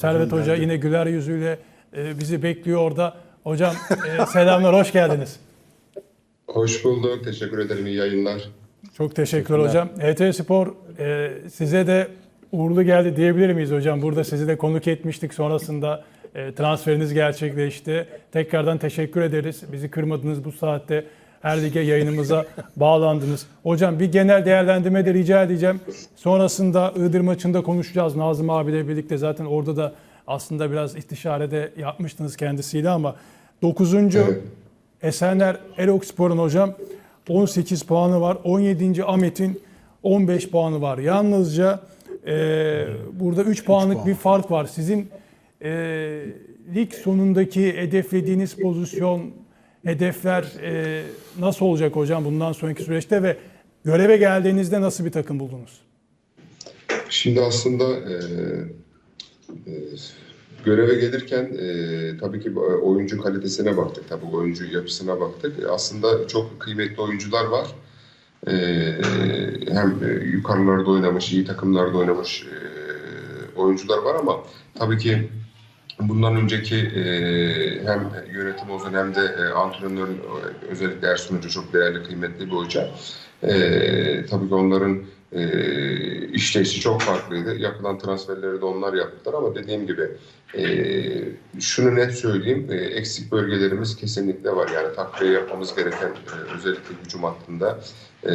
Servet Hoca yine güler yüzüyle e, bizi bekliyor orada. Hocam e, selamlar, hoş geldiniz. Hoş bulduk. Teşekkür ederim. İyi yayınlar. Çok teşekkürler hocam. ET Spor e, size de uğurlu geldi diyebilir miyiz hocam? Burada sizi de konuk etmiştik. Sonrasında transferiniz gerçekleşti. Tekrardan teşekkür ederiz. Bizi kırmadınız bu saatte. Her lige yayınımıza bağlandınız. Hocam bir genel değerlendirme de rica edeceğim. Sonrasında Iğdır maçında konuşacağız. Nazım abiyle birlikte zaten orada da aslında biraz istişarede yapmıştınız kendisiyle ama 9. Esenler Erokspor'un hocam 18 puanı var. 17. Ahmet'in 15 puanı var. Yalnızca e, burada 3 puanlık bir fark var. Sizin e, lig sonundaki hedeflediğiniz pozisyon, hedefler e, nasıl olacak hocam bundan sonraki süreçte ve göreve geldiğinizde nasıl bir takım buldunuz? Şimdi aslında e, e, göreve gelirken e, tabii ki oyuncu kalitesine baktık. Tabii oyuncu yapısına baktık. E, Aslında çok kıymetli oyuncular var. E, hem yukarılarda oynamış, iyi takımlarda oynamış e, oyuncular var ama tabii ki bundan önceki e, hem yönetim olsun hem de e, antrenörün e, özellikle Ersun Hoca çok değerli, kıymetli bir hoca. E, tabii ki onların e, işleyişi çok farklıydı. Yapılan transferleri de onlar yaptılar ama dediğim gibi e, şunu net söyleyeyim, e, eksik bölgelerimiz kesinlikle var. Yani takviye yapmamız gereken e, özellikle hücum hattında e,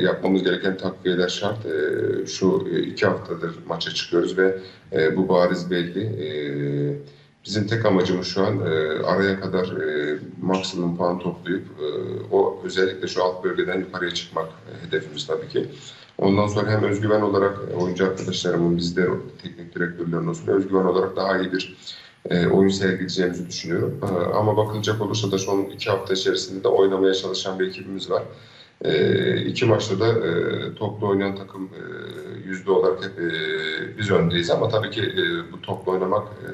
yapmamız gereken takviyeler şart. E, şu e, iki haftadır maça çıkıyoruz ve e, bu bariz belli. E, bizim tek amacımız şu an e, araya kadar e, maksimum puan toplayıp e, o özellikle şu alt bölgeden yukarıya çıkmak e, hedefimiz tabii ki. Ondan sonra hem özgüven olarak e, oyuncu arkadaşlarımın bizde teknik direktörlerin olsun özgüven olarak daha iyi bir e, oyun sergileyeceğimizi düşünüyorum. E, ama bakılacak olursa da son iki hafta içerisinde de oynamaya çalışan bir ekibimiz var. E, iki maçta da e, toplu oynayan takım e, yüzde olarak hep e, biz öndeyiz ama tabii ki e, bu toplu oynamak e,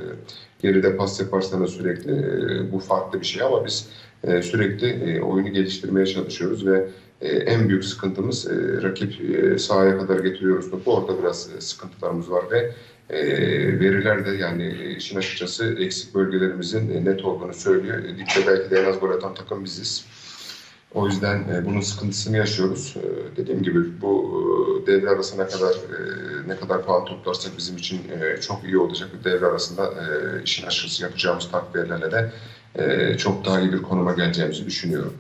geride pas yaparsanız sürekli e, bu farklı bir şey ama biz e, sürekli e, oyunu geliştirmeye çalışıyoruz ve e, en büyük sıkıntımız e, rakip e, sahaya kadar getiriyoruz topu. Orada biraz e, sıkıntılarımız var ve e, veriler de yani e, işin açıkçası eksik bölgelerimizin e, net olduğunu söylüyor. E, Ligde belki de en az gol atan takım biziz. O yüzden e, bunun sıkıntısını yaşıyoruz. E, dediğim gibi bu e, devre arasına kadar e, ne kadar puan toplarsak bizim için e, çok iyi olacak. Devre arasında e, işin açıkçası yapacağımız takviyelerle de e, çok daha iyi bir konuma geleceğimizi düşünüyorum.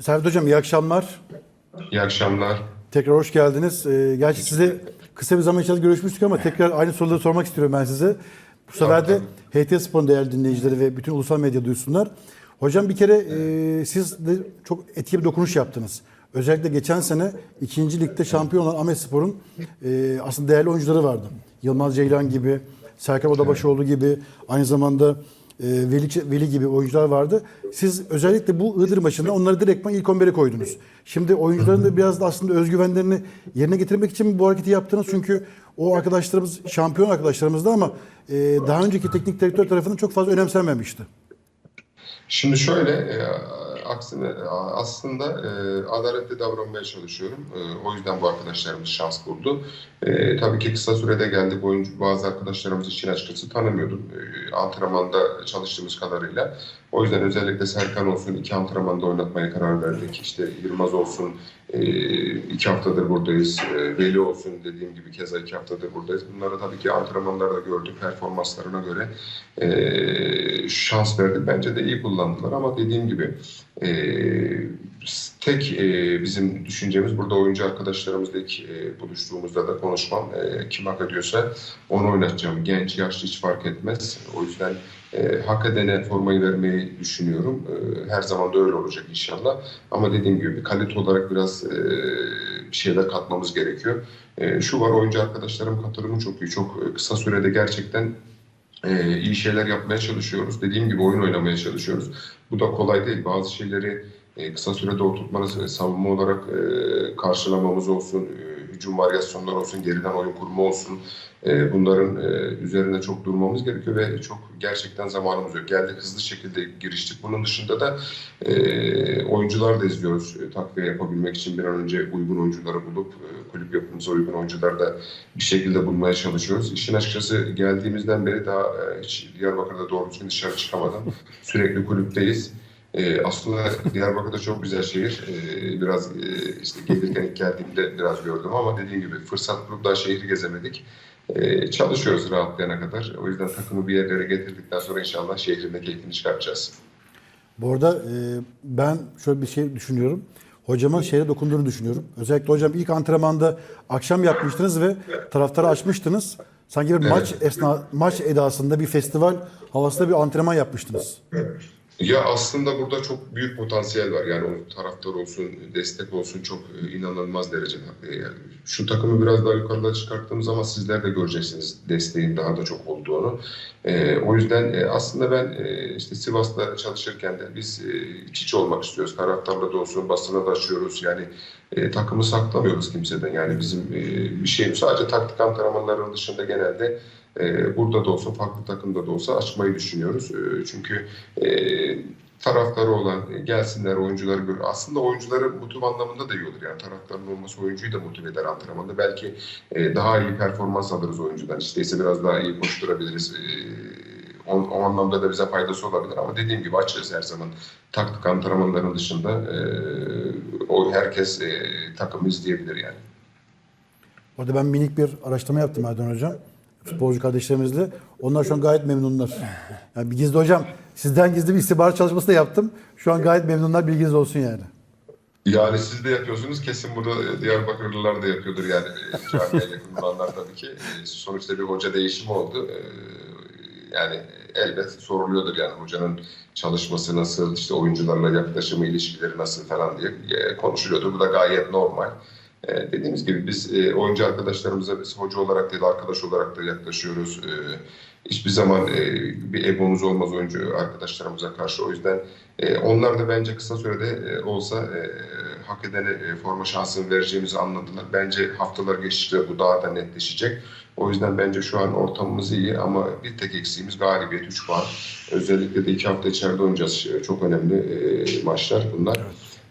Servet Hocam iyi akşamlar. İyi akşamlar. Tekrar hoş geldiniz. Ee, gerçi size kısa bir zaman içerisinde görüşmüştük ama tekrar aynı soruları sormak istiyorum ben size. Bu sefer de HT Spor'un değerli dinleyicileri ve bütün ulusal medya duysunlar. Hocam bir kere e, siz de çok etkili bir dokunuş yaptınız. Özellikle geçen sene ikinci ligde şampiyon olan Ahmet e, aslında değerli oyuncuları vardı. Yılmaz Ceylan gibi, Serkan Odabaşoğlu gibi, aynı zamanda e, Veli, Veli gibi oyuncular vardı. Siz özellikle bu Iğdır maçında onları direktman ilk 11'e koydunuz. Şimdi oyuncuların da biraz da aslında özgüvenlerini yerine getirmek için bu hareketi yaptınız. Çünkü o arkadaşlarımız şampiyon arkadaşlarımızdı ama e, daha önceki teknik direktör tarafından çok fazla önemsenmemişti. Şimdi şöyle, e, aksine aslında e, adaletli davranmaya çalışıyorum. E, o yüzden bu arkadaşlarımız şans buldu. E, tabii ki kısa sürede geldik. Oyuncu bazı arkadaşlarımız için açıkçası tanımıyordum. E, antrenmanda çalıştığımız kadarıyla. O yüzden özellikle Serkan olsun iki antrenmanda oynatmaya karar verdik. İşte Yılmaz olsun e, iki haftadır buradayız. E, Veli olsun dediğim gibi keza iki haftadır buradayız. Bunları tabii ki antrenmanlarda gördük performanslarına göre e, şans verdik. Bence de iyi kullandılar ama dediğim gibi tek e, bizim düşüncemiz burada oyuncu arkadaşlarımızla ilk e, buluştuğumuzda da konuşmam. E, kim hak ediyorsa onu oynatacağım. Genç, yaşlı hiç fark etmez. O yüzden e, hak edene formayı vermeyi düşünüyorum. E, her zaman da öyle olacak inşallah. Ama dediğim gibi kalite olarak biraz e, bir şeyler katmamız gerekiyor. E, şu var oyuncu arkadaşlarım katılımı çok iyi. Çok e, kısa sürede gerçekten e, iyi şeyler yapmaya çalışıyoruz. Dediğim gibi oyun oynamaya çalışıyoruz. Bu da kolay değil. Bazı şeyleri e, kısa sürede oturtmanız, savunma olarak e, karşılamamız olsun, e, hücum varyasyonları olsun, geriden oyun kurma olsun. Bunların e, üzerine çok durmamız gerekiyor ve çok gerçekten zamanımız yok. Geldik hızlı şekilde giriştik. Bunun dışında da oyuncular da izliyoruz. Takviye yapabilmek için bir an önce uygun oyuncuları bulup kulüp yapımıza uygun oyuncular da bir şekilde bulmaya çalışıyoruz. İşin açıkçası geldiğimizden beri daha hiç Diyarbakır'da doğru düzgün dışarı çıkamadım. Sürekli kulüpteyiz. E, aslında Diyarbakır'da çok güzel şehir. E, biraz e, işte gelirken ilk geldiğimde biraz gördüm ama dediğim gibi fırsat bulup daha şehri gezemedik. E, çalışıyoruz rahatlayana kadar. O yüzden takımı bir yerlere getirdikten sonra inşallah şehrin de keyfini çıkartacağız. Bu arada e, ben şöyle bir şey düşünüyorum. Hocama şehre dokunduğunu düşünüyorum. Özellikle hocam ilk antrenmanda akşam yapmıştınız ve taraftarı açmıştınız. Sanki bir maç esna maç edasında bir festival havasında bir antrenman yapmıştınız. Ya aslında burada çok büyük potansiyel var. Yani o taraftar olsun, destek olsun çok e, inanılmaz derecede. Yani şu takımı biraz daha yukarıda çıkarttığımız zaman sizler de göreceksiniz desteğin daha da çok olduğunu. E, o yüzden e, aslında ben e, işte Sivas'ta çalışırken de biz e, iç içe olmak istiyoruz. Taraftarla da olsun, basına da açıyoruz. Yani e, takımı saklamıyoruz kimseden. Yani bizim e, bir şeyim sadece taktik antrenmanların dışında genelde e, burada da olsa, farklı takımda da olsa açmayı düşünüyoruz. E, çünkü e, taraftarı olan e, gelsinler oyuncuları gör. Aslında oyuncuları motive anlamında da iyi olur. Yani taraftarın olması oyuncuyu da motive eder antrenmanda. Belki e, daha iyi performans alırız oyuncudan. İşte ise biraz daha iyi koşturabiliriz. E, o, o anlamda da bize faydası olabilir ama dediğim gibi açığız her zaman. Taktik antrenmanların dışında e, o herkes e, takımı izleyebilir yani. Orada ben minik bir araştırma yaptım Erdoğan Hocam. Futbolcu kardeşlerimizle. Onlar şu an gayet memnunlar. Yani gizli hocam sizden gizli bir istihbarat çalışması da yaptım. Şu an gayet memnunlar bilginiz olsun yani. Yani siz de yapıyorsunuz. Kesin burada e, Diyarbakırlılar da yapıyordur yani. E, Camiye yakın olanlar tabii ki. E, Sonuçta bir hoca değişimi oldu. Yani elbet soruluyordur yani hocanın çalışması nasıl, işte oyuncularla yaklaşımı, ilişkileri nasıl falan diye e, konuşuluyordur. Bu da gayet normal. E, dediğimiz gibi biz e, oyuncu arkadaşlarımıza biz hoca olarak değil arkadaş olarak da yaklaşıyoruz. E, hiçbir zaman e, bir egomuz olmaz oyuncu arkadaşlarımıza karşı. O yüzden e, onlar da bence kısa sürede e, olsa e, hak edene e, forma şansını vereceğimizi anladılar. Bence haftalar geçtikçe bu daha da netleşecek. O yüzden bence şu an ortamımız iyi ama bir tek eksiğimiz galibiyet 3 puan. Özellikle de iki hafta içeride oynayacağız. E, Çok önemli e, maçlar bunlar.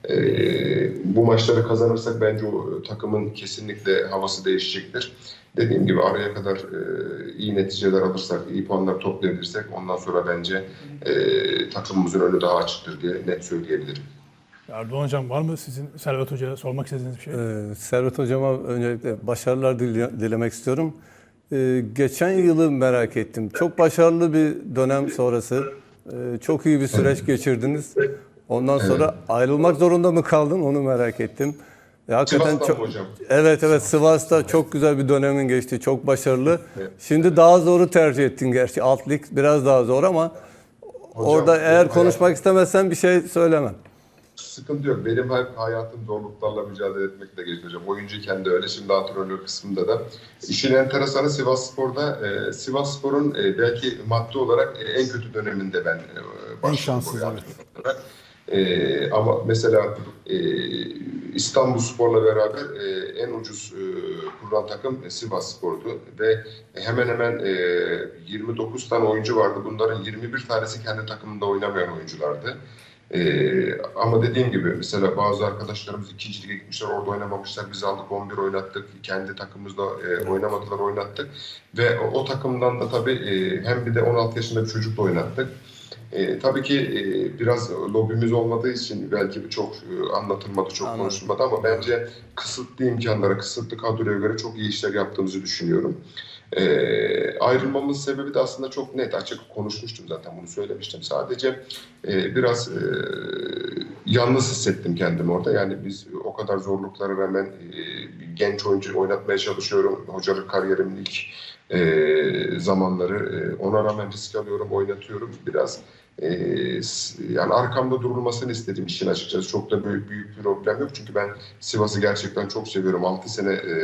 Ee, bu maçları kazanırsak bence o takımın kesinlikle havası değişecektir. Dediğim gibi araya kadar e, iyi neticeler alırsak, iyi puanlar toplayabilirsek ondan sonra bence e, takımımızın önü daha açıktır diye net söyleyebilirim. Erdoğan Hocam var mı sizin Servet Hoca'ya sormak istediğiniz bir şey? Ee, Servet Hocama öncelikle başarılar dile- dilemek istiyorum. Ee, geçen yılı merak ettim. Çok başarılı bir dönem sonrası. Ee, çok iyi bir süreç geçirdiniz. Ondan sonra ayrılmak zorunda mı kaldın onu merak ettim. E, hakikaten Sivas'tan çok mı hocam? Evet evet Sivas'ta çok güzel bir dönemin geçti. Çok başarılı. Şimdi daha zoru tercih ettin gerçi. Alt lig biraz daha zor ama orada eğer konuşmak istemezsen bir şey söylemem. Sıkıntı yok. Benim hep hayatım zorluklarla mücadele etmekle geçti hocam. Oyuncuyken de öyle, şimdi antrenörlük kısmında da. İşin enteresanı Sivas Spor'da, e, Sivas Spor'un e, belki maddi olarak e, en kötü döneminde ben e, başladım. şanssız, evet. antrenörlük. E, ama mesela e, İstanbul Spor'la beraber e, en ucuz e, kurulan takım e, Sivas Spor'du ve hemen hemen e, 29 tane oyuncu vardı. Bunların 21 tanesi kendi takımında oynamayan oyunculardı. Ee, ama dediğim gibi mesela bazı arkadaşlarımız ikinci lige gitmişler orada oynamamışlar. Biz aldık 11 oynattık. Kendi takımımızda e, oynamadılar oynattık. Ve o, o takımdan da tabii e, hem bir de 16 yaşında bir çocukla oynattık. E, tabii ki e, biraz lobimiz olmadığı için belki çok e, anlatılmadı, çok Anladım. konuşulmadı ama bence kısıtlı imkanlara, kısıtlı kadroya göre çok iyi işler yaptığımızı düşünüyorum. E, ayrılmamın sebebi de aslında çok net, açık konuşmuştum zaten bunu söylemiştim. Sadece e, biraz e, yalnız hissettim kendimi orada. Yani biz o kadar zorluklara rağmen e, genç oyuncu oynatmaya çalışıyorum. Hocalık kariyerimin ilk e, zamanları. E, ona rağmen risk alıyorum, oynatıyorum. Biraz e, yani arkamda durulmasını istedim işin açıkçası. Çok da büyük, büyük bir problem yok. Çünkü ben Sivas'ı gerçekten çok seviyorum. 6 sene e,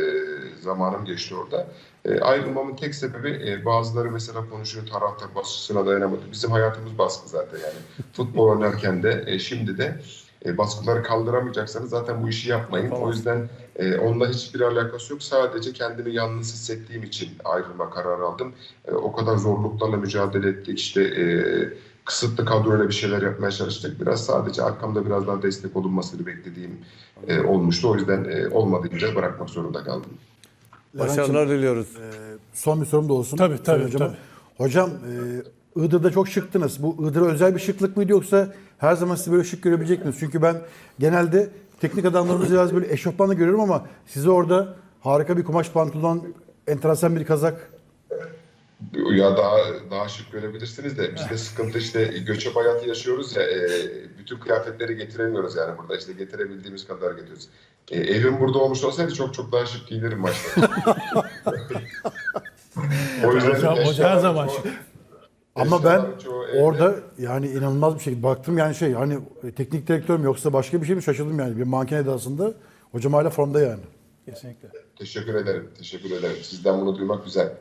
zamanım geçti orada. E, ayrılmamın tek sebebi e, bazıları mesela konuşuyor taraftar baskısına dayanamadı. Bizim hayatımız baskı zaten yani. Futbol oynarken de e, şimdi de e, baskıları kaldıramayacaksanız zaten bu işi yapmayın. O yüzden e, onunla hiçbir alakası yok. Sadece kendimi yalnız hissettiğim için ayrılma kararı aldım. E, o kadar zorluklarla mücadele ettik. İşte e, kısıtlı kadroyla bir şeyler yapmaya çalıştık. Biraz sadece arkamda biraz daha destek olunmasını beklediğim e, olmuştu. O yüzden e, olmadığınca bırakmak zorunda kaldım. Başarılar diliyoruz. Son bir sorum da olsun. Tabii, tabii, Hocama. tabii. Hocam e, Iğdır'da çok şıktınız. Bu Iğdır'a özel bir şıklık mıydı yoksa her zaman sizi böyle şık görebilecek misiniz? Çünkü ben genelde teknik adamlarımızı biraz böyle eşofmanla görüyorum ama sizi orada harika bir kumaş pantolon, enteresan bir kazak. Ya daha daha şık görebilirsiniz de bizde sıkıntı işte göçebe hayatı yaşıyoruz ya e, bütün kıyafetleri getiremiyoruz yani burada işte getirebildiğimiz kadar getiriyoruz. E, evim burada olmuş olsaydı çok çok daha şık giyinirim başta. o yüzden Hocam- hoca her zaman şık. Ama ben evde. orada yani inanılmaz bir şey. Baktım yani şey hani teknik direktör mü yoksa başka bir şey mi şaşırdım yani. Bir manken edasında. Hocam hala formda yani. Kesinlikle. Teşekkür ederim. Teşekkür ederim. Sizden bunu duymak güzel.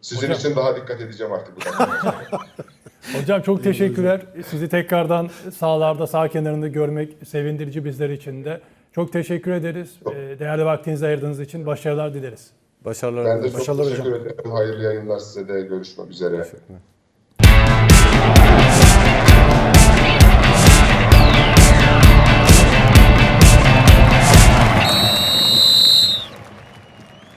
Sizin Hocam- için daha dikkat edeceğim artık bu. Hocam çok teşekkürler. Sizi tekrardan sahalarda, sağ kenarında görmek sevindirici bizler için de. Çok teşekkür ederiz. Ee, Değerli vaktinizi ayırdığınız için başarılar dileriz. Başarılar Ben de çok Başarılar teşekkür ederim. Hayırlı yayınlar size de. Görüşmek üzere. Teşekkürler.